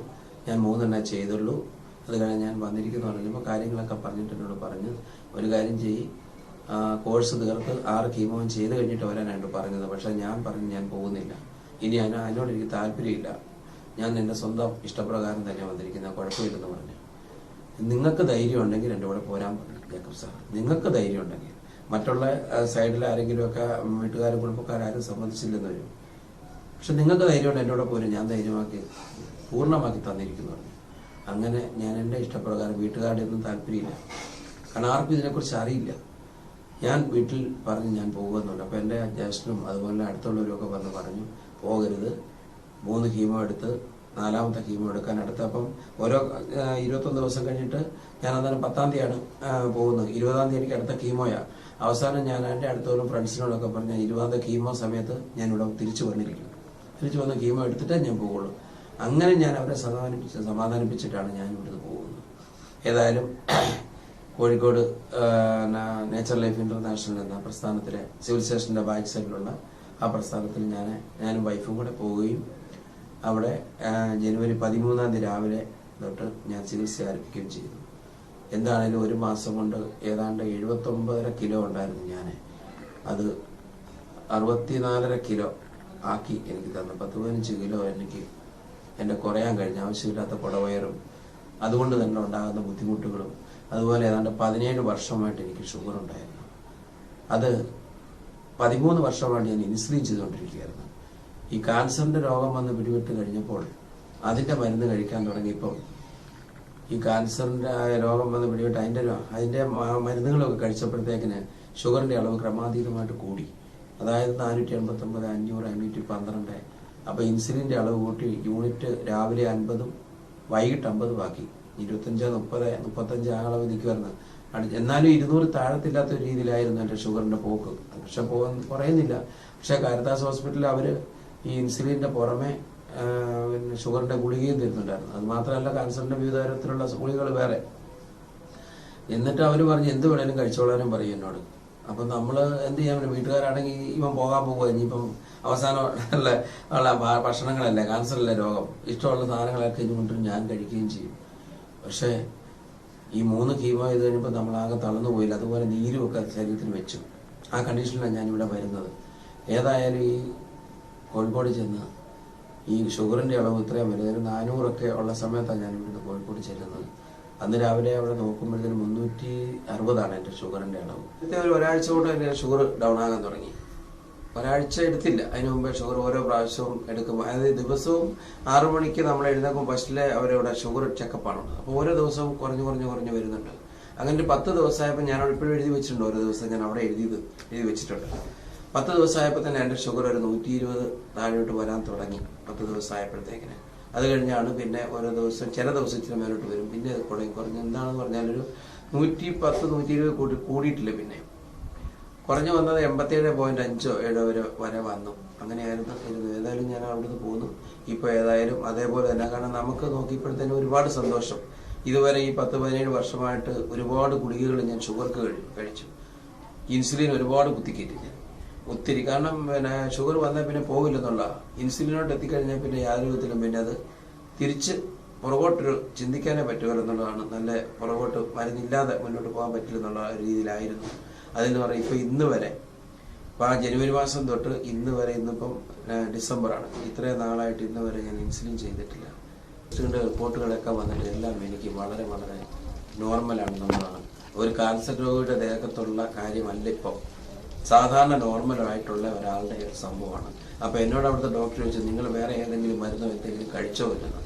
ഞാൻ മൂന്നെണ്ണേ ചെയ്തുള്ളൂ. അത് കഴിഞ്ഞ് ഞാൻ വന്നിരിക്കുന്നു പറഞ്ഞപ്പോൾ കാര്യങ്ങളൊക്കെ പറഞ്ഞിട്ട് എന്നോട് പറഞ്ഞു ഒരു കാര്യം ചെയ്യ്. കോഴ്സ് തീർത്ത് ആറ് കീമോയും ചെയ്ത് കഴിഞ്ഞിട്ട് വരാനായിട്ട് പറഞ്ഞത്. പക്ഷേ ഞാൻ പറഞ്ഞു ഞാൻ പോകുന്നില്ല. ഇനി അതിന് അതിനോട് എനിക്ക് താല്പര്യമില്ല. ഞാൻ എന്റെ സ്വന്തം ഇഷ്ടപ്രകാരം തന്നെ വന്നിരിക്കുന്ന. കുഴപ്പമില്ലെന്ന് പറഞ്ഞു. നിങ്ങൾക്ക് ധൈര്യം ഉണ്ടെങ്കിൽ എന്റെ കൂടെ പോരാൻ ജേക്കബ് സാർ നിങ്ങൾക്ക് ധൈര്യം ഉണ്ടെങ്കിൽ മറ്റുള്ള സൈഡിൽ ആരെങ്കിലുമൊക്കെ വീട്ടുകാരും കുടുംബക്കാരും സമ്മതിച്ചില്ലെന്ന് വരും. പക്ഷെ നിങ്ങൾക്ക് ധൈര്യമുണ്ട് കൂടെ പോരും. ഞാൻ ധൈര്യമാക്കി പൂർണമാക്കി തന്നിരിക്കുന്നു അങ്ങനെ ഞാൻ എന്റെ ഇഷ്ടപ്രകാരം വീട്ടുകാരുടെ ഒന്നും താല്പര്യമില്ല. കാരണം ആർക്കും ഇതിനെക്കുറിച്ച് അറിയില്ല. ഞാൻ വീട്ടിൽ പറഞ്ഞ് ഞാൻ പോകുമെന്നുണ്ട്. അപ്പോൾ എന്റെ ജ്യേഷ്ഠനും അതുപോലെ അടുത്തുള്ളവരും ഒക്കെ വന്ന് പറഞ്ഞു പോകരുത്. മൂന്ന് ഹീമോ എടുത്ത് നാലാമത്തെ ഹീമോ എടുക്കാൻ. അടുത്ത് അപ്പം ഓരോ ഇരുപത്തൊന്ന് ദിവസം കഴിഞ്ഞിട്ട് ഞാൻ അന്നേരം പത്താം തീയതിയാണ് പോകുന്നത്. ഇരുപതാം തീയതി എനിക്ക് അടുത്ത കീമോയാണ് അവസാനം ഞാൻ എന്റെ അടുത്തുള്ള ഫ്രണ്ട്സിനോടൊക്കെ പറഞ്ഞ ഇരുപതാമത്തെ കീമോ സമയത്ത് ഞാൻ ഇവിടെ തിരിച്ചു വന്നിരിക്കും തിരിച്ചു വന്ന കീമോ എടുത്തിട്ടേ ഞാൻ പോകുള്ളൂ അങ്ങനെ ഞാൻ അവരെ സമാധാനിപ്പിച്ച് സമാധാനിപ്പിച്ചിട്ടാണ് ഞാൻ ഇവിടുന്ന് പോകുന്നത്. ഏതായാലും കോഴിക്കോട് നേച്ചർ ലൈഫ് ഇന്റർനാഷണൽ എന്ന പ്രസ്ഥാനത്തിലെ സിവിൽ സ്റ്റേഷന്റെ ബാക്ക് സൈഡിലുള്ള ആ പ്രസ്ഥാനത്തിൽ ഞാൻ ഞാനും വൈഫും കൂടെ പോവുകയും അവിടെ ജനുവരി പതിമൂന്നാം തീയതി രാവിലെ തൊട്ട് ഞാൻ ചികിത്സ ആരംഭിക്കുകയും ചെയ്തു. എന്താണേലും ഒരു മാസം കൊണ്ട് ഏതാണ്ട് എഴുപത്തൊമ്പതര കിലോ ഉണ്ടായിരുന്നു ഞാൻ അത് അറുപത്തിനാലര കിലോ ആക്കി എനിക്ക് തന്നു. പത്ത് പതിനഞ്ച് കിലോ എനിക്ക് എന്റെ കുറയാൻ കഴിഞ്ഞ. ആവശ്യമില്ലാത്ത കുടവയറും അതുകൊണ്ട് തന്നെ ഉണ്ടാകുന്ന ബുദ്ധിമുട്ടുകളും അതുപോലെ ഏതാണ്ട് പതിനേഴ് വർഷമായിട്ട് എനിക്ക് ഷുഗർ ഉണ്ടായിരുന്നു. അത് പതിമൂന്ന് വർഷമായിട്ട് ഞാൻ ഇൻസുലിൻ ചെയ്തുകൊണ്ടിരിക്കുകയായിരുന്നു. ഈ കാൻസറിന്റെ രോഗം വന്ന് പിടിവിട്ട് കഴിഞ്ഞപ്പോൾ അതിന്റെ മരുന്ന് കഴിക്കാൻ തുടങ്ങിയപ്പോൾ ഈ കാൻസറിന്റെ ആ രോഗം വന്ന് പിടിപെട്ട് അതിന്റെ മ- മരുന്നുകളൊക്കെ കഴിച്ചപ്പോഴത്തേക്കിന് ഷുഗറിന്റെ അളവ് ക്രമാതീതമായിട്ട് കൂടി. അതായത് നാനൂറ്റി എൺപത്തി ഒമ്പത് അഞ്ഞൂറ് അഞ്ഞൂറ്റി പന്ത്രണ്ട് അപ്പൊ ഇൻസുലിന്റെ അളവ് കൂട്ടി യൂണിറ്റ് രാവിലെ അൻപതും വൈകിട്ട് അമ്പതും ആക്കി. ഇരുപത്തഞ്ച് മുപ്പത് മുപ്പത്തഞ്ച് ആ അളവ് നിൽക്കുമായിരുന്നു എന്നാലും ഇരുന്നൂറ് താഴത്തില്ലാത്ത ഒരു രീതിയിലായിരുന്നു എന്റെ ഷുഗറിന്റെ പോക്ക്. പക്ഷെ പോകുന്ന കുറയുന്നില്ല. പക്ഷെ കാരദാസ് ഹോസ്പിറ്റലിൽ അവർ ഈ ഇൻസുലിന്റെ പുറമെ പിന്നെ ഷുഗറിന്റെ ഗുളികയും തരുന്നുണ്ടായിരുന്നു അത് മാത്രമല്ല ക്യാൻസറിന്റെ വിവിധ തരത്തിലുള്ള ഗുളികൾ വേറെ. എന്നിട്ട് അവർ പറഞ്ഞ് എന്ത് വേണേലും കഴിച്ചോളാനും പറയും എന്നോട്. അപ്പൊ നമ്മൾ എന്ത് ചെയ്യാൻ പറ്റും? വീട്ടുകാരാണെങ്കിൽ ഇവൻ പോകാൻ പോകുക ഇനിയിപ്പം അവസാനം ഉള്ള കാൻസറല്ല ഭക്ഷണങ്ങളല്ലേ? ക്യാൻസറല്ലേ രോഗം. ഇഷ്ടമുള്ള സാധനങ്ങളൊക്കെ ഇതുകൊണ്ട് ഞാൻ കഴിക്കുകയും ചെയ്യും. പക്ഷേ ഈ മൂന്ന് കീമോ ചെയ്ത് കഴിഞ്ഞപ്പോൾ നമ്മളാകെ തളർന്നു പോയില്ല. അതുപോലെ നീരും ഒക്കെ ശരീരത്തിൽ വെച്ചു. ആ കണ്ടീഷനിലാണ് ഞാൻ ഇവിടെ വരുന്നത്. ഏതായാലും ഈ കോഴിക്കോട് ചെന്ന് ഈ ഷുഗറിന്റെ അളവ് ഇത്രയും വരും. ഒരു നാനൂറൊക്കെ ഉള്ള സമയത്താണ് ഞാൻ ഇവിടുന്ന് കോഴിക്കോട് ചെല്ലുന്നത്. അന്ന് രാവിലെ അവിടെ നോക്കുമ്പോഴത്തേന് മുന്നൂറ്റി അറുപതാണ് എന്റെ ഷുഗറിന്റെ അളവ്. ഇന്നത്തെ ഒരു ഒരാഴ്ച കൊണ്ട് എന്റെ ഷുഗർ ഡൗൺ ആകാൻ തുടങ്ങി. ഒരാഴ്ച എടുത്തില്ല. അതിന് മുമ്പേ ഷുഗർ ഓരോ പ്രാവശ്യവും എടുക്കുമ്പോൾ അതായത് ദിവസവും ആറു മണിക്ക് നമ്മൾ എഴുന്നേക്കും ഫസ്റ്റിലെ അവരവിടെ ഷുഗർ ചെക്കപ്പാണ് അപ്പോൾ ഓരോ ദിവസവും കുറഞ്ഞു കുറഞ്ഞു കുറഞ്ഞു വരുന്നുണ്ട്. അങ്ങനെ ഒരു പത്ത് ദിവസമായപ്പോൾ ഞാൻ ഇപ്പോഴും എഴുതി വെച്ചിട്ടുണ്ട്. ഓരോ ദിവസം ഞാൻ അവിടെ എഴുതിയത് എഴുതി വെച്ചിട്ടുണ്ട്. പത്ത് ദിവസമായപ്പോൾ തന്നെ എന്റെ ഷുഗർ ഒരു നൂറ്റി ഇരുപത് താഴോട്ട് വരാൻ തുടങ്ങി. പത്ത് ദിവസമായപ്പോഴത്തേക്കിന്. അത് കഴിഞ്ഞാണ് പിന്നെ ഓരോ ദിവസം ചില ദിവസം ഇച്ചിരി മേലോട്ട് വരും. പിന്നെ അത് കുറയും കുറഞ്ഞ് എന്താണെന്ന് പറഞ്ഞാൽ ഒരു നൂറ്റി പത്ത് നൂറ്റി ഇരുപത് കൂടി കൂടിയിട്ടില്ല പിന്നെ. കുറഞ്ഞു വന്നത് എൺപത്തിയേഴ് പോയിന്റ് അഞ്ചോ ഏഴോ വരെ വരെ വന്നു. അങ്ങനെയായിരുന്നു ഇരുന്നു ഏതായാലും ഞാൻ അവിടുന്ന് പോന്നു. ഇപ്പൊ ഏതായാലും അതേപോലെ തന്നെ. കാരണം നമുക്ക് നോക്കിയപ്പോഴത്തേനും ഒരുപാട് സന്തോഷം. ഇതുവരെ ഈ പത്ത് പതിനേഴ് വർഷമായിട്ട് ഒരുപാട് ഗുളികകൾ ഞാൻ ഷുഗർക്ക് കഴിച്ചു. ഇൻസുലിൻ ഒരുപാട് കുത്തിക്കേറ്റി ഞാൻ. ഒത്തിരി. കാരണം പിന്നെ ഷുഗർ വന്നാൽ പിന്നെ പോകില്ലെന്നുള്ള. ഇൻസുലിനോട്ട് എത്തിക്കഴിഞ്ഞാൽ പിന്നെ യാതൊരു വിധത്തിലും പിന്നെ അത് തിരിച്ച് പുറകോട്ടൊരു ചിന്തിക്കാനേ പറ്റുമല്ലെന്നുള്ളതാണ് നല്ല പുറകോട്ട് മരുന്നില്ലാതെ മുന്നോട്ട് പോകാൻ പറ്റില്ലെന്നുള്ള രീതിയിലായിരുന്നു. അതെന്ന് പറയും ഇപ്പം ഇന്ന് വരെ. ഇപ്പം ആ ജനുവരി മാസം തൊട്ട് ഇന്ന് വരെ ഇന്നിപ്പം ഡിസംബറാണ്. ഇത്രയും നാളായിട്ട് ഇന്ന് വരെ ഞാൻ ഇൻസുലിൻ ചെയ്തിട്ടില്ല. ടെസ്റ്റുകളുടെ റിപ്പോർട്ടുകളൊക്കെ വന്നിട്ട് എല്ലാം എനിക്ക് വളരെ വളരെ നോർമലാണ് എന്നുള്ളതാണ്. ഒരു കാൻസർ രോഗിയുടെ ദേഹത്തുള്ള കാര്യമല്ല ഇപ്പം. സാധാരണ നോർമലായിട്ടുള്ള ഒരാളുടെ ഒരു സംഭവമാണ്. അപ്പൊ എന്നോട് അവിടുത്തെ ഡോക്ടർ ചോദിച്ചു നിങ്ങൾ വേറെ ഏതെങ്കിലും മരുന്നോ എന്തെങ്കിലും കഴിച്ചോ ഇല്ലെന്ന്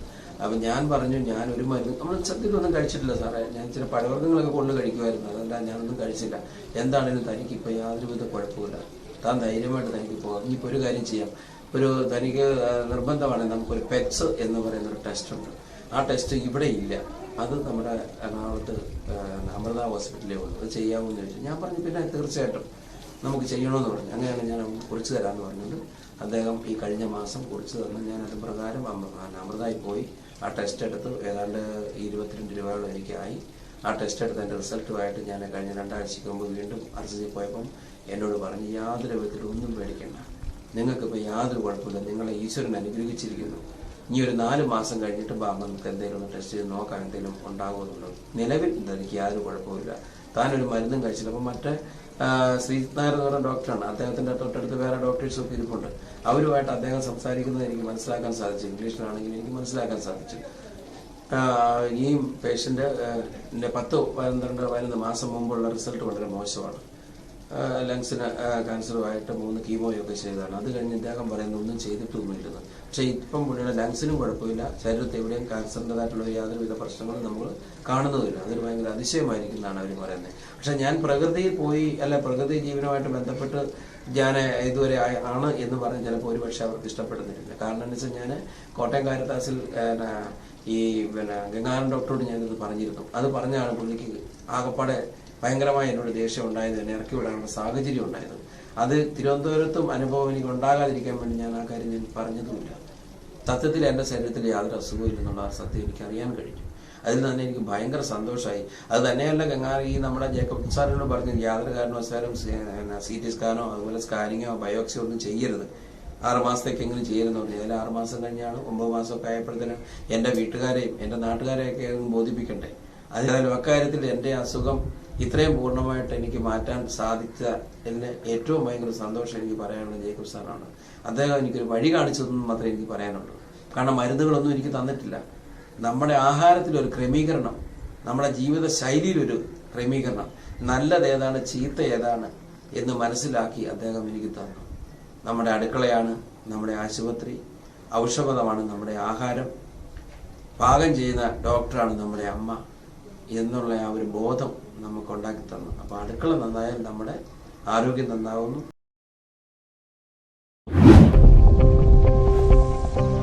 അപ്പൊ ഞാൻ പറഞ്ഞു ഞാൻ ഒരു മരുന്ന് നമ്മൾ സത്യത്തിലൊന്നും കഴിച്ചിട്ടില്ല സാറേ. ഞാൻ ചില പഴവർഗങ്ങളൊക്കെ കൊണ്ട് കഴിക്കുമായിരുന്നു. അതല്ല ഞാനൊന്നും കഴിച്ചില്ല. എന്താണെങ്കിലും തനിക്ക് ഇപ്പൊ യാതൊരുവിധ കുഴപ്പമില്ല താൻ ധൈര്യമായിട്ട് തനിക്ക് പോകാം ഇനിയിപ്പോ ഒരു കാര്യം ചെയ്യാം. ഒരു തനിക്ക് നിർബന്ധമാണ് നമുക്കൊരു പെറ്റ്സ് എന്ന് പറയുന്ന ഒരു ടെസ്റ്റ് ഉണ്ട്. ആ ടെസ്റ്റ് ഇവിടെ ഇല്ല. അത് നമ്മുടെ എറണാകുളത്ത് അമൃത ഹോസ്പിറ്റലിൽ ഉള്ളൂ. അത് ചെയ്യാമെന്ന് ചോദിച്ചു. ഞാൻ പറഞ്ഞു പിന്നെ തീർച്ചയായിട്ടും. നമുക്ക് ചെയ്യണമെന്ന് പറഞ്ഞു. അങ്ങനെയാണ് ഞാൻ കുറിച്ച് തരാമെന്ന് പറഞ്ഞത്. അദ്ദേഹം ഈ കഴിഞ്ഞ മാസം കുറിച്ച് തന്നു. ഞാൻ അത് പ്രകാരം അമൃതായി പോയി. ആ ടെസ്റ്റ് എടുത്ത്. ഏതാണ്ട് ഇരുപത്തിരണ്ട് രൂപയോളം എനിക്കായി ആ ടെസ്റ്റ് എടുത്ത് എന്റെ റിസൾട്ടുമായിട്ട് ഞാൻ കഴിഞ്ഞ രണ്ടാഴ്ചക്ക് മുമ്പ് വീണ്ടും ആർ സി പോയപ്പം എന്നോട് പറഞ്ഞു യാതൊരു വിധത്തിലും ഒന്നും പേടിക്കണ്ട. നിങ്ങൾക്കിപ്പോൾ യാതൊരു കുഴപ്പമില്ല. നിങ്ങളെ ഈശ്വരൻ അനുഗ്രഹിച്ചിരിക്കുന്നു. ഇനി ഒരു നാല് മാസം കഴിഞ്ഞിട്ട് ബാ നമുക്ക് എന്തെങ്കിലും ഒന്ന് ടെസ്റ്റ് ചെയ്ത് നോക്കാൻ എന്തെങ്കിലും ഉണ്ടാകുമെന്നുള്ളത് നിലവിൽ എനിക്ക് യാതൊരു കുഴപ്പമില്ല താനൊരു മരുന്നും കഴിച്ചില്ല. അപ്പം മറ്റേ ആ, നായർ എന്ന് പറഞ്ഞ ഡോക്ടറാണ്. അദ്ദേഹത്തിന്റെ തൊട്ടടുത്ത് വേറെ ഡോക്ടേഴ്സും ഒക്കെ ഇരിപ്പുണ്ട്. അവരുമായിട്ട് അദ്ദേഹം സംസാരിക്കുന്നത് എനിക്ക് മനസ്സിലാക്കാൻ സാധിച്ചു. ഇംഗ്ലീഷിലാണെങ്കിൽ എനിക്ക് മനസ്സിലാക്കാൻ സാധിച്ചു. ഈ പേഷ്യന്റ് പത്ത് പന്ത്രണ്ട് പതിനൊന്ന് മാസം മുമ്പുള്ള റിസൾട്ട് വളരെ മോശമാണ്. ലങ്സിന് ക്യാൻസറുമായിട്ട് മൂന്ന് കീമോയൊക്കെ ചെയ്തതാണ്. അത് കഴിഞ്ഞ് ഇദ്ദേഹം പറയുന്ന ഒന്നും ചെയ്തിട്ടൊന്നുമില്ലെന്ന്. പക്ഷേ ഇപ്പം പുള്ളിയുടെ ലങ്സിനും കുഴപ്പമില്ല. ശരീരത്തെ എവിടെയും ക്യാൻസറിന്റെതായിട്ടുള്ള യാതൊരുവിധ പ്രശ്നങ്ങളും നമ്മൾ കാണുന്നതില്ല അതൊരു ഭയങ്കര അതിശയമായിരിക്കുന്നതാണ് അവർ പറയുന്നത്. പക്ഷെ ഞാൻ പ്രകൃതിയിൽ പോയി അല്ല പ്രകൃതി ജീവനുമായിട്ട് ബന്ധപ്പെട്ട് ഞാൻ ഇതുവരെ ആണ് എന്ന് പറഞ്ഞ് ചിലപ്പോൾ ഒരുപക്ഷെ അവർക്ക് ഇഷ്ടപ്പെടുന്നില്ല. കാരണം എന്ന് വെച്ചാൽ ഞാൻ കോട്ടയം കാരത്താസിൽ ഈ പിന്നെ ഗംഗാനന്ദ ഡോക്ടറോട് ഞാനിത് പറഞ്ഞിരുന്നു. അത് പറഞ്ഞാണ് പുള്ളിക്ക് ആകപ്പാടെ ഭയങ്കരമായി എന്നോട് ദേഷ്യം ഉണ്ടായത് എന്നെ ഇറക്കി വിടാനുള്ള സാഹചര്യം ഉണ്ടായത്. അത് തിരുവനന്തപുരത്തും അനുഭവം എനിക്ക് ഉണ്ടാകാതിരിക്കാൻ വേണ്ടി ഞാൻ ആ കാര്യം ഞാൻ പറഞ്ഞതുമില്ല. സത്യത്തിൽ എന്റെ ശരീരത്തിൽ യാതൊരു അസുഖവും ഇല്ലെന്നുള്ള ആ സത്യം എനിക്ക് അറിയാൻ കഴിഞ്ഞു. അതിൽ തന്നെ എനിക്ക് ഭയങ്കര സന്തോഷമായി. അത് തന്നെയല്ല ഗംഗാ ഈ നമ്മുടെ ജേക്കബ് സാറിനോട് പറഞ്ഞു യാതൊരു കാരണവശാലും സി ടി സ്കാനോ അതുപോലെ സ്കാനിങ്ങോ ബയോപ്സിയോ ഒന്നും ചെയ്യരുത്. ആറ് മാസത്തേക്കെങ്കിലും ചെയ്യരുതെന്ന് പറഞ്ഞു. അതിൽ ആറ് മാസം കഴിഞ്ഞാണ് ഒമ്പത് മാസമൊക്കെ ആയപ്പോഴത്തേനും എന്റെ വീട്ടുകാരെയും എന്റെ നാട്ടുകാരെയൊക്കെ ബോധിപ്പിക്കണ്ടേ? അതിനാലും അക്കാര്യത്തിൽ എന്റെ അസുഖം ഇത്രയും പൂർണമായിട്ട് എനിക്ക് മാറ്റാൻ സാധിച്ച എന്നെ ഏറ്റവും ഭയങ്കര സന്തോഷം എനിക്ക് പറയാനുള്ളത് ജേക്കബ് സാറാണ്. അദ്ദേഹം എനിക്കൊരു വഴി കാണിച്ചതെന്ന് മാത്രമേ എനിക്ക് പറയാനുള്ളൂ. കാരണം മരുന്നുകളൊന്നും എനിക്ക് തന്നിട്ടില്ല. നമ്മുടെ ആഹാരത്തിലൊരു ക്രമീകരണം നമ്മുടെ ജീവിത ശൈലിയിലൊരു ക്രമീകരണം നല്ലത് ഏതാണ് ചീത്ത ഏതാണ് എന്ന് മനസ്സിലാക്കി അദ്ദേഹം എനിക്ക് തന്നു. നമ്മുടെ അടുക്കളയാണ് നമ്മുടെ ആശുപത്രി ഔഷധമാണ് നമ്മുടെ ആഹാരം പാകം ചെയ്യുന്ന ഡോക്ടറാണ് നമ്മുടെ അമ്മ എന്നുള്ള ആ ഒരു ബോധം നമുക്ക് ഉണ്ടാക്കി തന്നു. അപ്പോൾ അടുക്കള നന്നായാൽ നമ്മുടെ ആരോഗ്യം നന്നാവുന്നു.